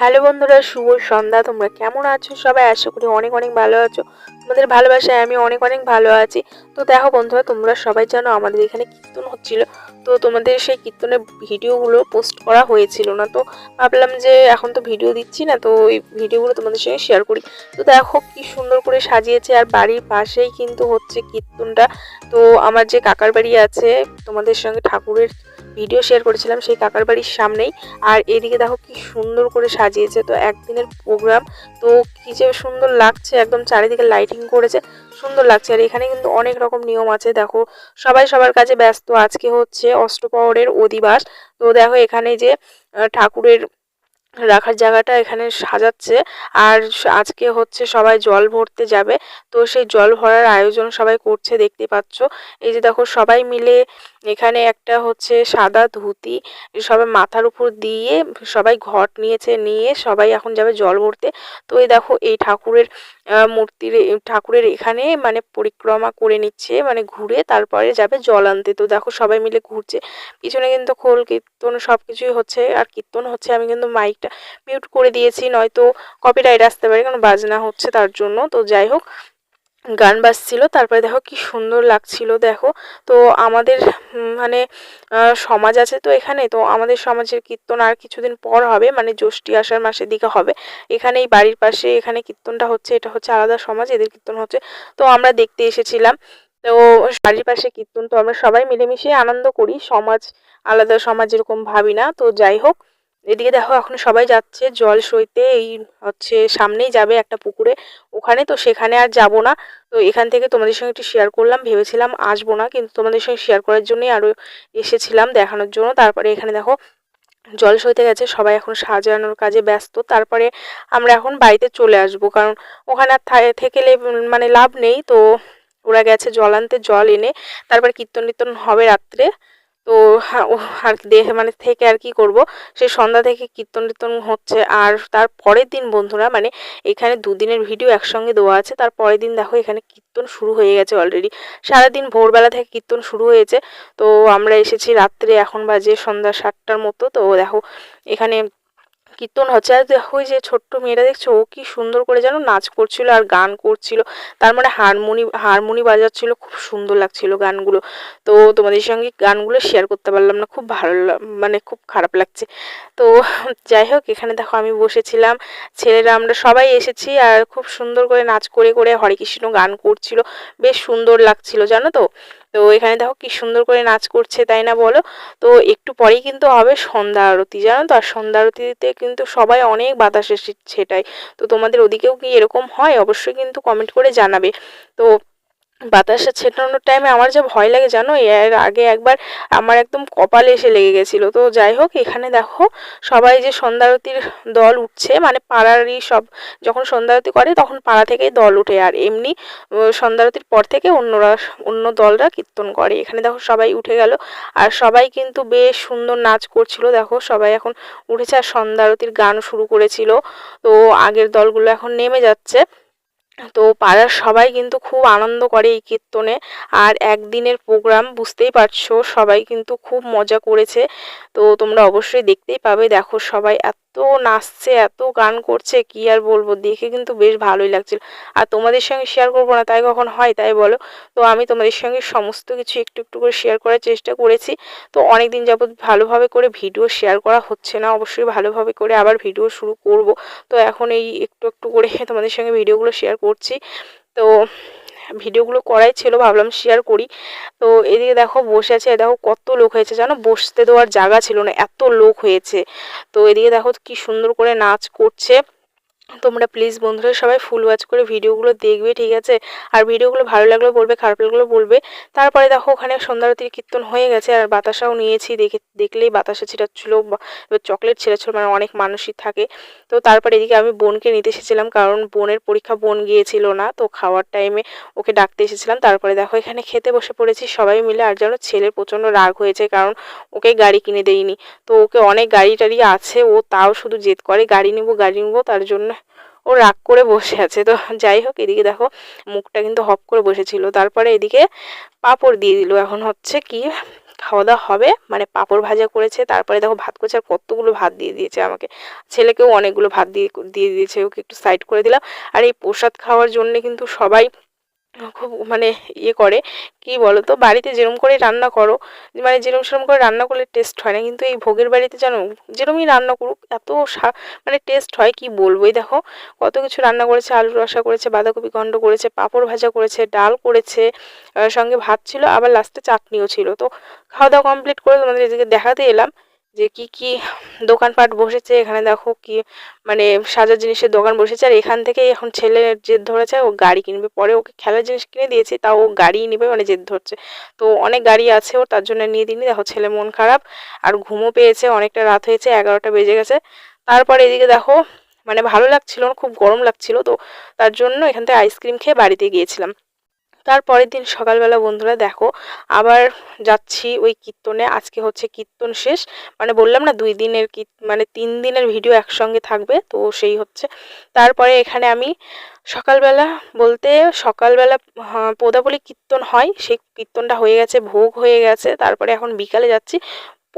Hello বন্ধুরা, শুভ সন্ধ্যা। তোমরা কেমন আছো? সবাই আশা করি অনেক অনেক ভালো আছো। তোমাদের ভালোবাসায় আমি অনেক অনেক ভালো আছি। তো দেখো বন্ধুরা, তোমরা সবাই জানো আমাদের এখানে কীর্তন হচ্ছিল। তো তোমাদের সেই কীর্তনের ভিডিওগুলো পোস্ট করা হয়েছিল না। তো ভাবলাম যে এখন তো ভিডিও দিচ্ছি না, তো এই ভিডিওগুলো তোমাদের সঙ্গে শেয়ার করি। তো দেখো কি সুন্দর করে সাজিয়েছে আর বাড়ির পাশেই কিন্তু হচ্ছে কীর্তনটা। তো আমার যে কাকার বাড়ি আছে, তোমাদের সঙ্গে ঠাকুরের ভিডিও শেয়ার করেছিলাম সেই কাকার বাড়ির সামনেই। আর এদিকে দেখো কি সুন্দর করে সাজিয়েছে। তো একদিনের প্রোগ্রাম তো কি যে সুন্দর লাগছে, একদম চারিদিকে লাইটিং করেছে, সুন্দর লাগছে। আর এখানে কিন্তু অনেক রকম নিয়ম আছে, দেখো। সবাই সবার কাছে ব্যস্ত। আজকে হচ্ছে অষ্টপহরের অধিবাস। তো দেখো এখানে যে ঠাকুরের রাখার জায়গাটা এখানে সাজাচ্ছে। আর আজকে হচ্ছে সবাই জল ভরতে যাবে। তো সেই জল ভরার আয়োজন সবাই করছে, দেখতে পাচ্ছ। এই যে দেখো সবাই মিলে এখানে একটা হচ্ছে সাদা ধুতি সবাই মাথার উপর দিয়ে সবাই ঘট নিয়েছে, নিয়ে সবাই এখন যাবে জল ভরতে। তো এই দেখো, এই ঠাকুরের মূর্তির ঠাকুরের এখানে মানে পরিক্রমা করে নিচ্ছে মানে ঘুরে তারপরে যাবে জল আনতে। তো দেখো, সবাই মিলে ঘুরছে। পিছনে কিন্তু খোল, কীর্তন সব কিছুই হচ্ছে, আর কীর্তন হচ্ছে, আমি কিন্তু মাইকটা মিউট করে দিয়েছি, নয়তো কপিরাইট আসতে পারে, কারণ বাজনা হচ্ছে তার জন্য। তো যাই হোক গান বাজছিল, তারপরে দেখো কি সুন্দর লাগছিল, দেখো। তো আমাদের মানে সমাজ আছে তো এখানে, তো আমাদের সমাজের কীর্তন আর কিছুদিন পর হবে মানে জ্যৈষ্ঠী আষাঢ় মাসের দিকে হবে। এখানে এই বাড়ির পাশে এখানে কীর্তনটা হচ্ছে, এটা হচ্ছে আলাদা সমাজ, এদের কীর্তন হচ্ছে। তো আমরা দেখতে এসেছিলাম, তো বাড়ির পাশে কীর্তন তো আমরা সবাই মিলেমিশে আনন্দ করি, সমাজ, আলাদা সমাজ এরকম ভাবি না। তো যাই হোক এদিকে দেখো, এখন সবাই যাচ্ছে জল সইতে। এই হচ্ছে সামনেই যাবে একটা পুকুরে ওখানে, তো সেখানে আর যাব না। তো এখান থেকে তোমাদের সঙ্গে একটু শেয়ার করলাম, ভেবেছিলাম আসব না, কিন্তু তোমাদের সঙ্গে শেয়ার করার জন্যই আরও এসেছিলাম দেখানোর জন্য। তারপরে এখানে দেখো, জল সইতে গেছে, সবাই এখন সাজানোর কাজে ব্যস্ত। তারপরে আমরা এখন বাড়িতে চলে আসব, কারণ ওখানে আর থেকে মানে লাভ নেই। তো ওরা গেছে জল আনতে, জল এনে তারপর কীর্তন টীর্তন হবে রাত্রে। তো আর দেখে মানে থেকে আর কি করব? সে সন্ধ্যা থেকে কীর্তন টীর্তন হচ্ছে। আর তার পরের দিন বন্ধুরা মানে এখানে দুদিনের ভিডিও একসঙ্গে দেওয়া আছে। তার পরের দিন দেখো এখানে কীর্তন শুরু হয়ে গেছে অলরেডি সারাদিন ভোরবেলা থেকে কীর্তন শুরু হয়েছে। তো আমরা এসেছি রাত্রে এখন বাজে সন্ধ্যা সাতটার মতো। তো দেখো এখানে কীর্তন হচ্ছে। আর ওই যে ছোট্ট মেয়েটা দেখছ, ও কি সুন্দর করে যেন নাচ করছিল আর গান করছিল। তার মানে হারমোনি হারমোনি বাজাচ্ছিল, খুব সুন্দর লাগছিল গানগুলো। তো তোমাদের সঙ্গে গানগুলো শেয়ার করতে পারলাম না, খুব ভালো মানে খুব খারাপ লাগছে। তো যাই হোক, এখানে দেখো আমি বসেছিলাম। ছেলেরা আমরা সবাই এসেছি আর খুব সুন্দর করে নাচ করে করে হরে কৃষ্ণ গান করছিল। বেশ সুন্দর লাগছিল, জানো তো? তো এখানে দেখো কি সুন্দর করে নাচ করছে, তাই না বলো? তো একটু পরেই কিন্তু হবে সন্ধ্যা আরতি, জানো তো? আর সন্ধ্যা আরতিতে কিন্তু সবাই অনেক বাতাসে সেটাই তো তোমাদের ওদিকেও কি এরকম হয়? অবশ্যই কিন্তু কমেন্ট করে জানাবে। তো বাতাসা ছেটানোর টাইমে আমার যা ভয় লাগে, জানো? এর আগে একবার আমার একদম কপালে এসে লেগে গেছিল। তো যাই হোক, এখানে দেখো, সবাই যে সন্ধ্যারতির দল উঠছে মানে পাড়ারই সব, যখন সন্ধ্যারতি করে, তখন পাড়া থেকেই দল উঠে। আর এমনি সন্ধ্যারতির পর থেকে অন্যরা, অন্য দলরা কীর্তন করে। এখানে দেখো, সবাই উঠে গেল। আর সবাই কিন্তু বেশ সুন্দর নাচ করছিল। দেখো, সবাই এখন উঠেছে। আর সন্ধ্যারতির গান শুরু করেছিল। তো আগের দলগুলো এখন নেমে যাচ্ছে। তো পাড়ার সবাই কিন্তু খুব আনন্দ করে এই কীর্তনে। আর একদিনের প্রোগ্রাম বুঝতেই পারছ, সবাই কিন্তু খুব মজা করেছে। তো তোমরা অবশ্যই দেখতেই পাবে, দেখো সবাই এত নাচছে এত গান করছে, কি আর বলব? দেখে কিন্তু বেশ ভালোই লাগছিল। আর তোমাদের সঙ্গে শেয়ার করব না, তাই কখন হয়, তাই বলো? তো আমি তোমাদের সঙ্গে সমস্ত কিছু একটু একটু করে শেয়ার করার চেষ্টা করেছি। তো অনেক দিন যাবৎ ভালোভাবে করে ভিডিও শেয়ার করা হচ্ছে না, অবশ্যই ভালোভাবে করে আবার ভিডিও শুরু করব। তো এখন এই একটু একটু করে তোমাদের সঙ্গে ভিডিওগুলো শেয়ার করছি। তো ভিডিওগুলো করাই ছিল, ভাবলাম শেয়ার করি। তো এদিকে দেখো বসে আছে, দেখো কত লোক হয়েছে, জানো? বসতে দেওয়ার জায়গা ছিল না, এত লোক হয়েছে। তো এদিকে দেখো কি সুন্দর করে নাচ করছে। তোমরা প্লিজ বন্ধুরা সবাই ফুল ওয়াচ করে ভিডিওগুলো দেখবে, ঠিক আছে? আর ভিডিওগুলো ভালো লাগলেও বলবে, খারাপ লাগলেও বলবে। তারপরে দেখো, ওখানে সন্ধ্যারতির কীর্তন হয়ে গেছে, আর বাতাসাও নিয়েছি, দেখে, দেখলেই বাতাসা ছিটাচ্ছিলো চকলেট ছিটাচ্ছিলো মানে অনেক মানুষই থাকে। তো তারপরে এদিকে আমি বোনকে নিতে এসেছিলাম, কারণ বোনের পরীক্ষা বোন গিয়েছিল না, তো খাওয়ার টাইমে ওকে ডাকতে এসেছিলাম। তারপরে দেখো, এখানে খেতে বসে পড়েছি, সবাই মিলে, আর যেন ছেলের প্রচণ্ড রাগ হয়েছে, কারণ ওকে গাড়ি কিনে দেয়নি তো ওকে অনেক গাড়ি টাড়ি আছে, ও তাও শুধু জেদ করে, গাড়ি নিবো গাড়ি নিবো, তার জন্য ও রাগ করে বসে আছে। তো যাই হোক, এদিকে দেখো মুখটা কিন্তু হপ করে বসেছিল। তারপরে এদিকে পাঁপড় দিয়ে দিল। এখন হচ্ছে কি খাওয়া দাওয়া হবে? মানে পাঁপড় ভাজা করেছে। তারপরে দেখো ভাত করেছে আর কতগুলো ভাত দিয়ে দিয়েছে আমাকে। ছেলেকেও অনেকগুলো ভাত দিয়ে দিয়ে দিয়েছে। ওকে একটু সাইড করে দিলাম। আর এই প্রসাদ খাওয়ার জন্য কিন্তু সবাই খুব মানে ইয়ে করে। কি বলো তো বাড়িতে যেরম করে রান্না করো মানে যেরম সেরম করে রান্না করলে টেস্ট হয় না। কিন্তু এই ভোগের বাড়িতে জানো যেরমই রান্না করুক, এত মানে টেস্ট হয় কি বলব? এই দেখো, কত কিছু রান্না করেছে আলু রসা করেছে, বাঁধাকপি ঘণ্ট করেছে, পাঁপড় ভাজা করেছে, ডাল করেছে সঙ্গে ভাত ছিল, আবার লাস্টে চাটনিও ছিল। তো খাওয়া দাওয়া কমপ্লিট করে তোমাদের এদিকে দেখাতে এলাম। যে কি কি দোকানপাট বসেছে, এখানে দেখো কি মানে সাজার জিনিসের দোকান বসেছে, আর এখান থেকে এখন ছেলে জেদ ধরেছে, ও গাড়ি কিনবে। পরে ওকে খেলার জিনিস কিনে দিয়েছি, তাও ও গাড়ি নেবে মানে জেদ ধরছে। তো অনেক গাড়ি আছে ওর, তার জন্য নিয়ে দিইনি। দেখো ছেলে মন খারাপ, আর ঘুমও পেয়েছে, অনেকটা রাত হয়েছে, এগারোটা বেজে গেছে। তারপরে এদিকে দেখো মানে ভালো লাগছিল খুব গরম লাগছিল, তো তার জন্য এখান থেকে আইসক্রিম খেয়ে বাড়িতে গিয়েছিলাম। তার পরের দিন সকালবেলা বন্ধুরা দেখো, আবার যাচ্ছি ওই কীর্তনে। আজকে হচ্ছে কীর্তন শেষ। মানে বললাম না, দুই দিনের মানে তিন দিনের ভিডিও একসঙ্গে থাকবে, তো সেই হচ্ছে। তারপরে এখানে আমি সকালবেলা বলতে সকালবেলা পোদাপলি কীর্তন হয়। সেই কীর্তনটা হয়ে গেছে, ভোগ হয়ে গেছে। তারপরে এখন বিকালে যাচ্ছি।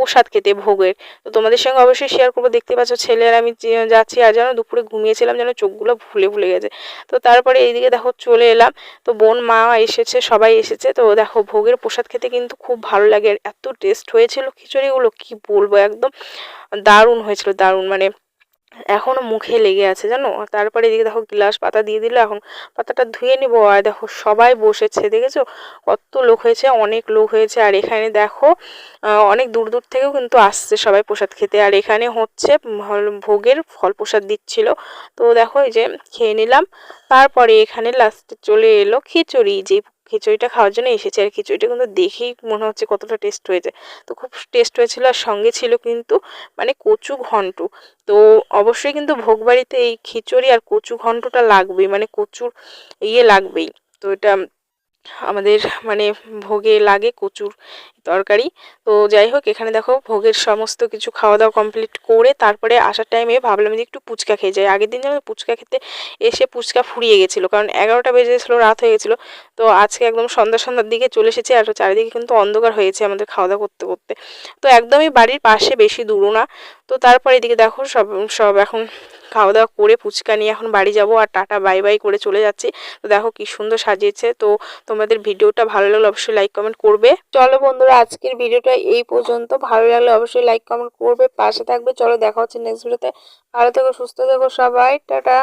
প্রসাদ খেতে ভোগের। তো তোমাদের সঙ্গে অবশ্যই শেয়ার করব। দেখতে পাচ্ছ ছেলে আর আমি যাচ্ছি আর যেন দুপুরে ঘুমিয়েছিলাম, যেন চোখগুলো ভুলে ভুলে গেছে। তো তারপরে এইদিকে দেখো চলে এলাম। তো বোন, মা এসেছে, সবাই এসেছে। তো দেখো ভোগের প্রসাদ খেতে কিন্তু খুব ভালো লাগে। এত টেস্ট হয়েছিল খিচুড়িগুলো, কি বলব একদম দারুণ হয়েছিল, দারুণ। মানে এখনও মুখে লেগে আছে জানো? তারপরে এদিকে দেখো গ্লাস পাতা দিয়ে দিল, এখন পাতাটা ধুয়ে নিবো। আর দেখো সবাই বসেছে, দেখেছ? কত লোক হয়েছে, অনেক লোক হয়েছে। আর এখানে দেখো অনেক দূর দূর থেকেও কিন্তু আসছে সবাই প্রসাদ খেতে। আর এখানে হচ্ছে ভোগের ফল প্রসাদ দিচ্ছিল। তো দেখো এই যে খেয়ে নিলাম। তারপরে এখানে লাস্টে চলে এলো খিচুড়ি যে খিচুড়িটা খাওয়ার জন্য এসেছে আর খিচুড়িটা কিন্তু দেখেই মনে হচ্ছে কতটা টেস্ট হয়েছে। তো খুব টেস্ট হয়েছিল আর সঙ্গে ছিল কিন্তু মানে কচু ঘন্ট। তো অবশ্যই কিন্তু ভোগবাড়িতে এই খিচুড়ি আর কচু ঘন্টটা লাগবেই মানে কচুর ইয়ে লাগবেই। তো এটা আমাদের মানে ভোগে লাগে কচুর তরকারি। তো যাই হোক, এখানে দেখো ভোগের সমস্ত কিছু খাওয়া দাওয়া কমপ্লিট করে তারপরে আসার টাইমে ভাবলাম যে একটু পুচকা খেয়ে যাই। আগের দিন যেন পুচকা খেতে এসে পুচকা ফুরিয়ে গেছিল, কারণ এগারোটা বেজে গেছিল, রাত হয়ে গেছিল। তো আজকে একদম সন্ধ্যা সন্ধ্যার দিকে চলে এসেছে আর চারিদিকে কিন্তু অন্ধকার হয়েছে আমাদের খাওয়া দাওয়া করতে করতে। তো একদমই বাড়ির পাশে, বেশি দূরও না। তো তারপরে এদিকে দেখো সব সব এখন খাওয়া দাওয়া করে ফুচকা নিয়ে এখন বাড়ি যাব আর টাটা, বাই বাই করে চলে যাচ্ছি। তো দেখো কি সুন্দর সাজিয়েছে। তো তোমাদের ভিডিওটা ভালো লাগলে অবশ্যই লাইক কমেন্ট করবে। চলো বন্ধুরা, আজকের ভিডিওটা এই পর্যন্ত। ভালো লাগলে অবশ্যই লাইক কমেন্ট করবে। পাশে থাকবে। চলো দেখা হচ্ছে নেক্সট ভিডিওতে ভালো থেকো, সুস্থ থেকো সবাই। টাটা।